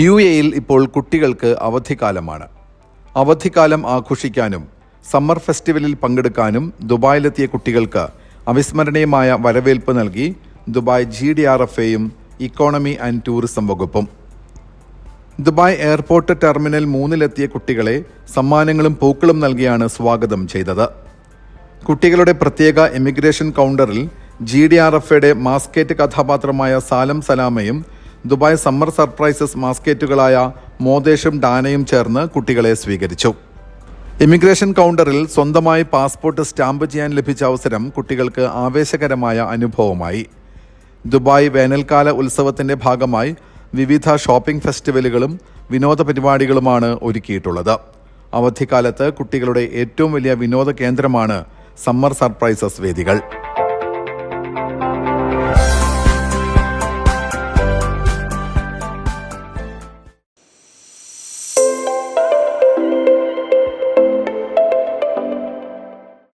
U എയിൽ ഇപ്പോൾ കുട്ടികൾക്ക് അവധിക്കാലമാണ്. അവധിക്കാലം ആഘോഷിക്കാനും സമ്മർ ഫെസ്റ്റിവലിൽ പങ്കെടുക്കാനും ദുബായിലെത്തിയ കുട്ടികൾക്ക് അവിസ്മരണീയമായ വരവേൽപ്പ് നൽകി Dubai G D R F എയും ഇക്കോണമി ആൻഡ് ടൂറിസം വകുപ്പും. ദുബായ് എയർപോർട്ട് ടെർമിനൽ മൂന്നിലെത്തിയ കുട്ടികളെ സമ്മാനങ്ങളും പൂക്കളും നൽകിയാണ് സ്വാഗതം ചെയ്തത്. കുട്ടികളുടെ പ്രത്യേക എമിഗ്രേഷൻ കൗണ്ടറിൽ ജി ഡി ആർ എഫ് എയുടെ മാസ്കേറ്റ് കഥാപാത്രമായ സാലം സലാമയും ദുബായ് സമ്മർ സർപ്രൈസസ് മാസ്കേറ്റുകളായ മോദേശും ഡാനയും ചേർന്ന് കുട്ടികളെ സ്വീകരിച്ചു. ഇമിഗ്രേഷൻ കൗണ്ടറിൽ സ്വന്തമായി പാസ്പോർട്ട് സ്റ്റാമ്പ് ചെയ്യാൻ ലഭിച്ച അവസരം കുട്ടികൾക്ക് ആവേശകരമായ അനുഭവമായി. ദുബായ് വേനൽക്കാല ഉത്സവത്തിന്റെ ഭാഗമായി വിവിധ ഷോപ്പിംഗ് ഫെസ്റ്റിവലുകളും വിനോദ പരിപാടികളുമാണ് ഒരുക്കിയിട്ടുള്ളത്. അവധിക്കാലത്ത് കുട്ടികളുടെ ഏറ്റവും വലിയ വിനോദ കേന്ദ്രമാണ് സമ്മർ സർപ്രൈസസ് വേദികൾ.